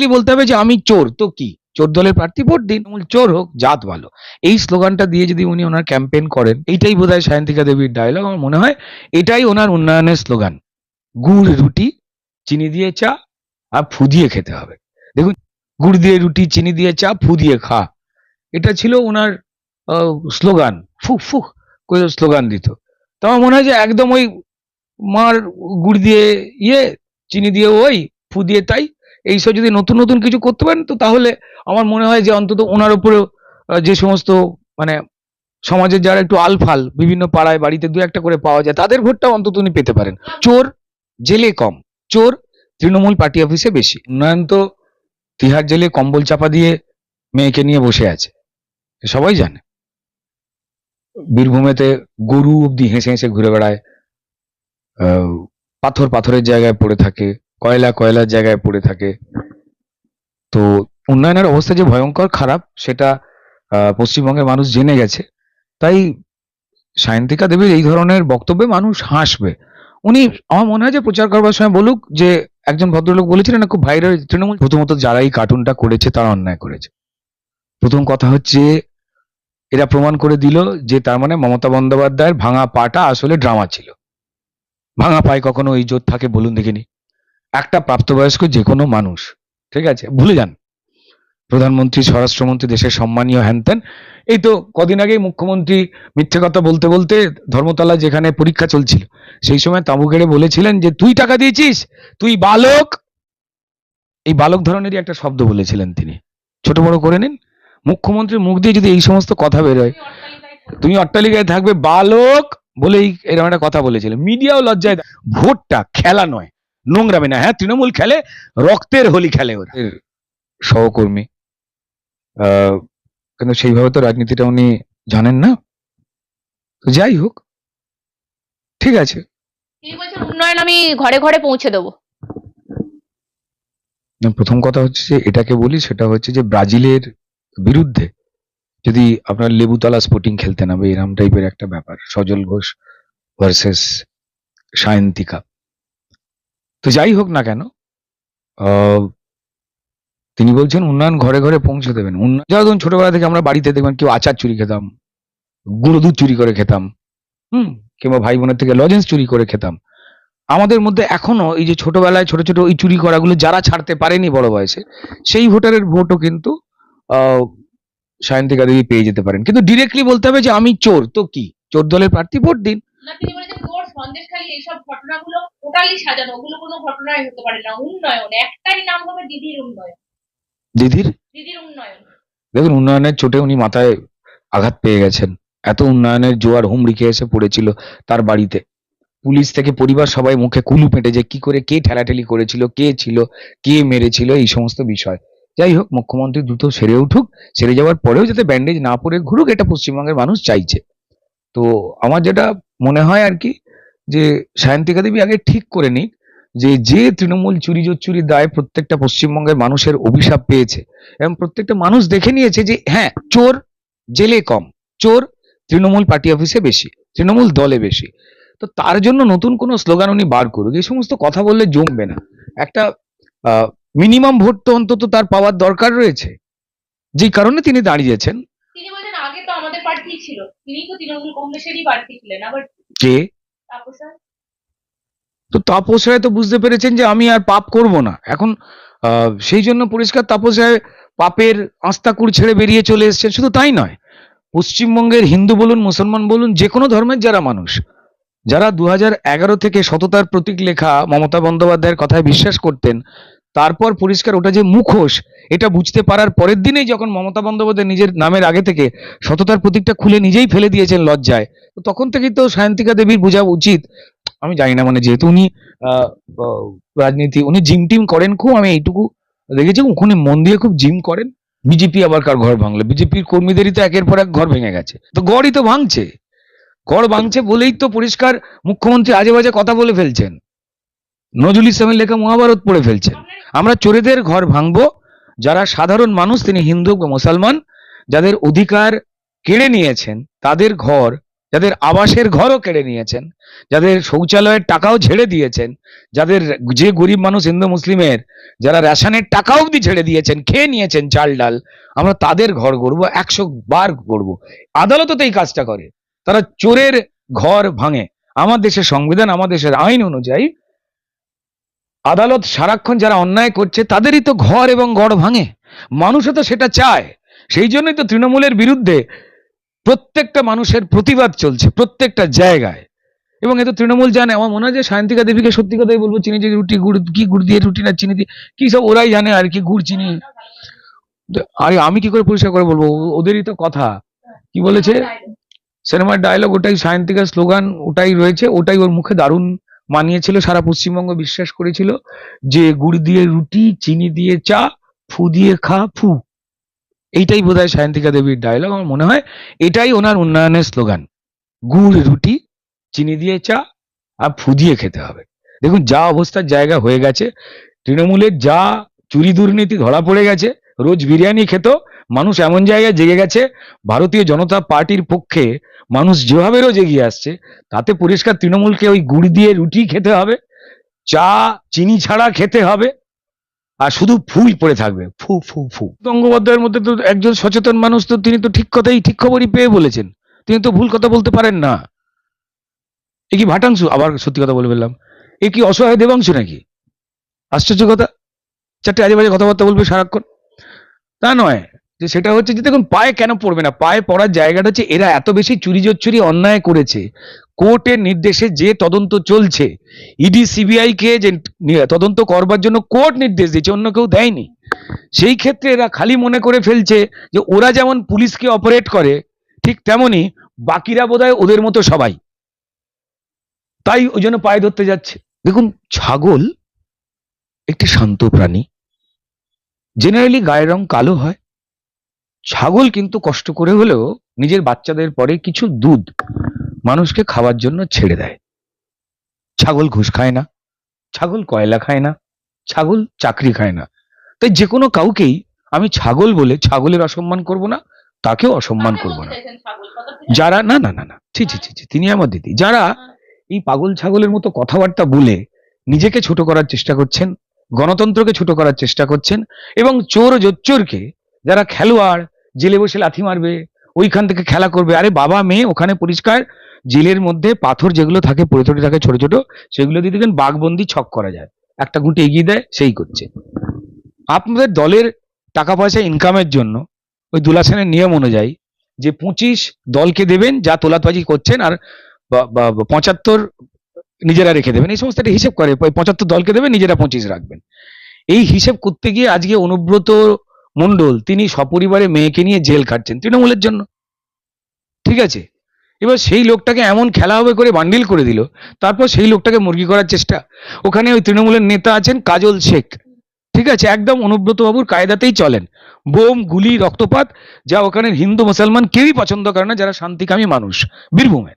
Directly বলতে হবে যে আমি চোর, তো কি? চোর দলের প্রার্থী? ভোট দিন। চোর হোক, জাত ভালো। এই স্লোগানটা দিয়ে যদি উনি ওনার ক্যাম্পেইন করেন, এইটাই বোধহয় সায়ন্তিকা দেবীর ডায়লগ আমার মনে হয় এটাই ওনার উন্নয়নের স্লোগান। গুড় রুটি, চিনি দিয়ে চা, আর ফু দিয়ে খেতে হবে। দেখুন, গুড় দিয়ে রুটি, চিনি দিয়ে চা ফু দিয়ে খা। এটা ছিল ওনার স্লোগান। ফুক ফুক করে স্লোগান দিত। তো আমার মনে হয় যে একদম ওই মার গুড় দিয়ে ইয়ে চিনি দিয়ে ওই ফু দিয়ে তাই এইসব যদি নতুন নতুন কিছু করতে পারেন, তো তাহলে আমার মনে হয় যে অন্তত ওনার উপরেও যে সমস্ত মানে সমাজের যারা একটু আলফাল, বিভিন্ন পাড়ায়, বাড়িতে দু একটা করে পাওয়া যায়, তাদের ভোটটা অন্তত উনি পেতে পারেন। চোর জেলে কম, চোর তৃণমূল পার্টি অফিসে বেশি। উন্নয়ন তো তিহার জেলে কম্বল চাপা দিয়ে মেয়েকে নিয়ে বসে আছে সবাই জানে। বীরভূমেতে গরু অব্দি হেসে হেসে ঘুরে বেড়ায় পাথর পাথরের জায়গায় পড়ে থাকে কয়লা কয়লার জায়গায় পড়ে থাকে। তো উন্নয়নের অবস্থা যে ভয়ঙ্কর, খারাপ, সেটা পশ্চিমবঙ্গের মানুষ জেনে গেছে। তাই সায়ন্তিকা দেবীর এই ধরনের বক্তব্যে মানুষ হাসবে। উনি আমার মনে হয় যে প্রচার করবার সময় বলুক যে, একজন ভদ্রলোক বলেছিলেন খুব ভাইরাল তৃণমূল, প্রথমত যারা এই কার্টুনটা করেছে, তারা অন্যায় করেছে। প্রথম কথা হচ্ছে, এরা প্রমাণ করে দিল যে তার মানে মমতা বন্দ্যোপাধ্যায়ের ভাঙা পাটা আসলে ড্রামা ছিল। ভাঙা পায়ে কখনো ইজ্জত থাকে বলুন দেখিনি। একটা প্রাপ্তবয়স্ক যে কোনো মানুষ, ঠিক আছে? ভুলে যান। প্রধানমন্ত্রী, স্বরাষ্ট্রমন্ত্রী, দেশের সম্মানীয় হ্যানত্যান এই তো কদিন আগেই মুখ্যমন্ত্রী মিথ্যে কথা বলতে বলতে ধর্মতলা যেখানে পরীক্ষা চলছিল, সেই সময় তাঁবু গেড়ে বলেছিলেন যে, তুই টাকা দিয়েছিস? তুই বালক? এই বালক ধরনেরই একটা শব্দ বলেছিলেন তিনি। ছোট বড় করে নিন। মুখ্যমন্ত্রীর মুখ দিয়ে যদি এই সমস্ত কথা বেরোয়, তুমি অট্টালিকায় থাকবে বালক বলেই এরকম একটা কথা বলেছিলেন। মিডিয়াও লজ্জায়। ভোটটা খেলা নয়। নোংরামে না। হ্যাঁ তৃণমূল খেলে রক্তের হোলি খেলে ওরা। সহকর্মী। আহ, কিন্তু সেইভাবে তো রাজনীতিটা উনি জানেন না। তো যাই হোক ঠিক আছে। উন্নয়ন আমি ঘরে ঘরে পৌঁছে দেবো। প্রথম কথা হচ্ছে যে এটাকে বলি সেটা হচ্ছে যে ব্রাজিলের বিরুদ্ধে যদি আপনার লেবুতলা স্পোর্টিং খেলতে নামে এরম টাইপের একটা ব্যাপার। সজল ঘোষ ভার্সেস সায়ন্তিকা। তো যাই হোক না কেন তিনি বলছেন উন্নয়ন ঘরে ঘরে পৌঁছে দেবেন। উন্নয়ন ধরুন ছোটবেলা থেকে আমরা বাড়িতে দেখবেন কেউ আচার চুরি খেতাম, গুঁড়ো দুধ চুরি করে খেতাম, হুম, কিংবা ভাই বোনের থেকে লজেন্স চুরি করে খেতাম। আমাদের মধ্যে এখনও এই যে ছোটবেলায় ছোট ছোট ওই চুরি করাগুলো যারা ছাড়তে পারেনি বড় বয়সে, সেই ভোটারের ভোটও কিন্তু সায়ন্তিকা দেবী পেয়ে যেতে পারেন। কিন্তু ডিরেক্টলি বলতে হবে যে আমি চোর, তো কি? চোর দলের প্রার্থী ভোট দিন না তিনি বলেছেন তোর সন্দেশখালী এইসব ঘটনাগুলো টোটালি সাজানো। ওগুলো কোনো ঘটনাই হতে পারে না। উন্নয়ন একটাই নাম হবে দিদির উন্নয়ন। দিদির? দিদির উন্নয়ন। দেখুন উন্নয়নের চোটে উনি মাথায় আঘাত পেয়ে গেছেন। এত উন্নয়নের জোয়ার হুমড়ি খেয়ে এসে পড়েছিল তার বাড়িতে। পুলিশ থেকে পরিবার সবাই মুখে কুলু পেটে যে কি করে কে ঠেলাঠেলি করেছিল কে ছিল কে মেরেছিল এই সমস্ত বিষয়। যাই হোক মুখ্যমন্ত্রী দ্রুত সেরে উঠুক। সেরে যাওয়ার পরেও যাতে ব্যান্ডেজ না পরে ঘুরুক এটা পশ্চিমবঙ্গের মানুষ চাইছে। তো আমার যেটা মনে হয় আর কি যে সায়ন্তিকা দেবী আগে ঠিক করে নিক যে যে তৃণমূল চুরি চুরির দায় প্রত্যেকটা পশ্চিমবঙ্গের মানুষের অভিশাপ পেয়েছে এবং প্রত্যেকটা মানুষ দেখে নিয়েছে যে হ্যাঁ চোর জেলে কম চোর তৃণমূল পার্টি অফিসে বেশি তৃণমূল দলে বেশি। তো তার জন্য নতুন কোনো স্লোগান উনি বার করুক এই সমস্ত কথা বললে জমবে না। একটা মিনিমাম ভোট তো অন্তত তার পাওয়ার দরকার রয়েছে। যেই কারণে তিনি দাঁড়িয়েছেন তিনি বলছেন আগে তো আমাদের প্রার্থী ছিল। তিনি তো তৃণমূল কংগ্রেসেরই প্রার্থী ছিলেন আবার কে? তো তাপস রায় তো বুঝতে পেরেছেন যে আমি আর পাপ করব না। এখন সেই জন্য পরিষ্কার তাপস রায় পাপের আস্তাকুর ছেড়ে বেরিয়ে চলে এসছেন। শুধু তাই নয়, পশ্চিমবঙ্গের হিন্দু বলুন, মুসলমান বলুন, যে কোনো ধর্মের যারা মানুষ, যারা দু থেকে সততার প্রতীক লেখা মমতা বন্দ্যোপাধ্যায়ের কথায় বিশ্বাস করতেন তারপর পরিষ্কার ওটা যে মুখোশ, এটা বুঝতে পারার পরের দিনেই যখন মমতা বন্দ্যোপাধ্যায় নিজের নামের আগে থেকে সততার প্রতীকটা খুলে নিজেই ফেলে দিয়েছেন লজ্জায়, তো তখন থেকেই তো সায়ন্তিকা দেবীর বোঝা উচিত। আমি জানি না মানে যেহেতু উনি রাজনীতি, উনি জিম টিম করেন খুব, আমি এইটুকু দেখেছি, ওখানে মন দিয়ে খুব জিম করেন। বিজেপি আবার কার ঘর ভাঙলো? বিজেপির কর্মীদেরই তো একের পর এক ঘর ভেঙে গেছে। তো গড়ই তো ভাঙছে। গড় ভাঙছে বলেই তো পরিষ্কার মুখ্যমন্ত্রী আজে বাজে কথা বলে ফেলছেন। নজরুল ইসলামের লেখা মহাভারত পড়ে ফেলছেন। আমরা চোরেদের ঘর ভাঙবো। যারা সাধারণ মানুষ, তিনি হিন্দু বা মুসলমান, যাদের অধিকার কেড়ে নিয়েছেন, তাদের ঘর, যাদের আবাসের ঘরও কেড়ে নিয়েছেন, যাদের শৌচালয়ের টাকাও ছেড়ে দিয়েছেন, যাদের যে গরিব মানুষ হিন্দু মুসলিমের, যারা রেশনের টাকা অবধি ছেড়ে দিয়েছেন, খেয়ে নিয়েছেন চাল ডাল, আমরা তাদের ঘর গড়বো, একশো বার গড়বো। আদালতও তো এই কাজটা করে। তারা চোরের ঘর ভাঙে। আমার দেশের সংবিধান, আমার দেশের আইন অনুযায়ী আদালত সারাক্ষণ যারা অন্যায় করছে তাদেরই তো ঘর এবং গড় ভাঙে। মানুষও তো সেটা চায়। সেই জন্যই তো তৃণমূলের বিরুদ্ধে প্রত্যেকটা মানুষের প্রতিবাদ চলছে প্রত্যেকটা জায়গায়। এবং এ তো তৃণমূল জানে আমার মনে হয় যে সায়ন্তিকা দেবীকে সত্যি কথাই বলব চিনি যে রুটি গুড় কি গুড় দিয়ে রুটি না চিনি দিয়ে কি সব ওরাই জানে আর কি গুড় চিনি। আরে আমি কি করে পরিষ্কার করে বলব? ওদেরই তো কথা। কি বলেছে? সিনেমার ডায়লগ ওটাই সায়ন্তিকার স্লোগান ওটাই রয়েছে ওটাই ওর মুখে দারুণ মানিয়েছিল, সারা পশ্চিমবঙ্গ বিশ্বাস করেছিল যে গুড় দিয়ে রুটি, চিনি দিয়ে চা, ফু দিয়ে খা, ফু। এইটাই বোধহয় সায়ন্তিকা দেবীর ডায়লগ আমার মনে হয়। এটাই ওনার উন্নয়নের স্লোগান গুড়, রুটি, চিনি দিয়ে চা আর ফু দিয়ে খেতে হবে। দেখুন, যা অবস্থার জায়গা হয়ে গেছে। তৃণমূলের যা চুরি দুর্নীতি ধরা পড়ে গেছে, রোজ বিরিয়ানি খেত মানুষ এমন জায়গায় জেগে গেছে, ভারতীয় জনতা পার্টির পক্ষে মানুষ যেভাবে রোজ এগিয়ে আসছে, তাতে পরিষ্কার তৃণমূলকে ওই গুড় দিয়ে রুটি খেতে হবে, চা, চিনি ছাড়া খেতে হবে, আর শুধু ফুই পড়ে থাকবে, ফু ফু ফু। গঙ্গোপাধ্যায়ের মধ্যে তো একজন সচেতন মানুষ তো তিনি তো ঠিক কথাই, ঠিক খবরই পেয়ে বলেছেন। তিনি তো ভুল কথা বলতে পারেন না। এ কি ভাটাংশু? আবার সত্যি কথা বলে ফেললাম। এ কি অসহায় দেবাংশু নাকি? আশ্চর্য কথা। চারটে আজে বাজে কথাবার্তা বলবে সারাক্ষণ। তা নয়। যে সেটা হচ্ছে যে দেখুন, পায়ে কেন পড়বে না? পায়ে পড়ার জায়গাটা হচ্ছে এরা এত বেশি চুরি জোচ্চুরি অন্যায় করেছে। কোর্টের নির্দেশে যে তদন্ত চলছে, ইডি, সিবিআই কে যে তদন্ত করবার জন্য কোর্ট নির্দেশ দিয়েছে, অন্য কেউ দেয়নি। সেই ক্ষেত্রে এরা খালি মনে করে ফেলছে যে ওরা যেমন পুলিশকে অপারেট করে, ঠিক তেমনি বাকিরা বোধহয় ওদের মতো সবাই। তাই ওই জন্য পায়ে ধরতে যাচ্ছে। দেখুন, ছাগল একটি শান্ত প্রাণী। জেনারেলি গায়ের রং কালো হয় ছাগল কিন্তু কষ্ট করে হলেও নিজের বাচ্চাদের পরে কিছু দুধ মানুষকে খাওয়ার জন্য ছেড়ে দেয়। ছাগল ঘুষ খায় না, ছাগল কয়লা খায় না, ছাগল চাকরি খায় না। তাই যে কোনো কাউকেই আমি ছাগল বলে ছাগলের অসম্মান করব না, তাকেও অসম্মান করব না। যারা, না না না না, ছি ছি ছি তিনি আমার দিদি। যারা এই পাগল ছাগলের মতো কথাবার্তা বলে নিজেকে ছোট করার চেষ্টা করছেন, গণতন্ত্রকে ছোট করার চেষ্টা করছেন, এবং চোর জোচ্চোরকে, যারা খেলোয়াড় জেলে বসে লাথি মারবে, ওইখান থেকে খেলা করবে। আরে বাবা, মেয়ে, ওখানে পরিষ্কার। জেলের মধ্যে পাথর যেগুলো থাকে, পড়ে টড়ে থাকে, ছোট ছোট, সেগুলো দিয়ে দেখবেন বাঘবন্দি ছক করা যায়। একটা গুঁটে এগিয়ে দেয়, সেই করছে। আপনাদের দলের টাকা পয়সা ইনকামের জন্য ওই দুলা সেনের নিয়ম অনুযায়ী যে পঁচিশ দলকে দেবেন, যা তোলাতবাজি করছেন, আর পঁচাত্তর নিজেরা রেখে দেবেন। এই সমস্ত একটা হিসেব করে পঁচাত্তর দলকে দেবেন, নিজেরা পঁচিশ রাখবেন। এই হিসেব করতে গিয়ে আজকে অনুব্রত মণ্ডল তিনি সপরিবারে মেয়েকে নিয়ে জেল খাটছেন তৃণমূলের জন্য। ঠিক আছে? এবার সেই লোকটাকে এমন খেলা হবে করে বান্ডিল করে দিল, তারপর সেই লোকটাকে মুরগি করার চেষ্টা। ওখানে ওই তৃণমূলের নেতা আছেন কাজল শেখ। ঠিক আছে? একদম অনুব্রত বাবুর কায়দাতেই চলেন। বোম, গুলি, রক্তপাত, যা ওখানে হিন্দু মুসলমান কেউই পছন্দ করে না, যারা শান্তিকামী মানুষ বীরভূমে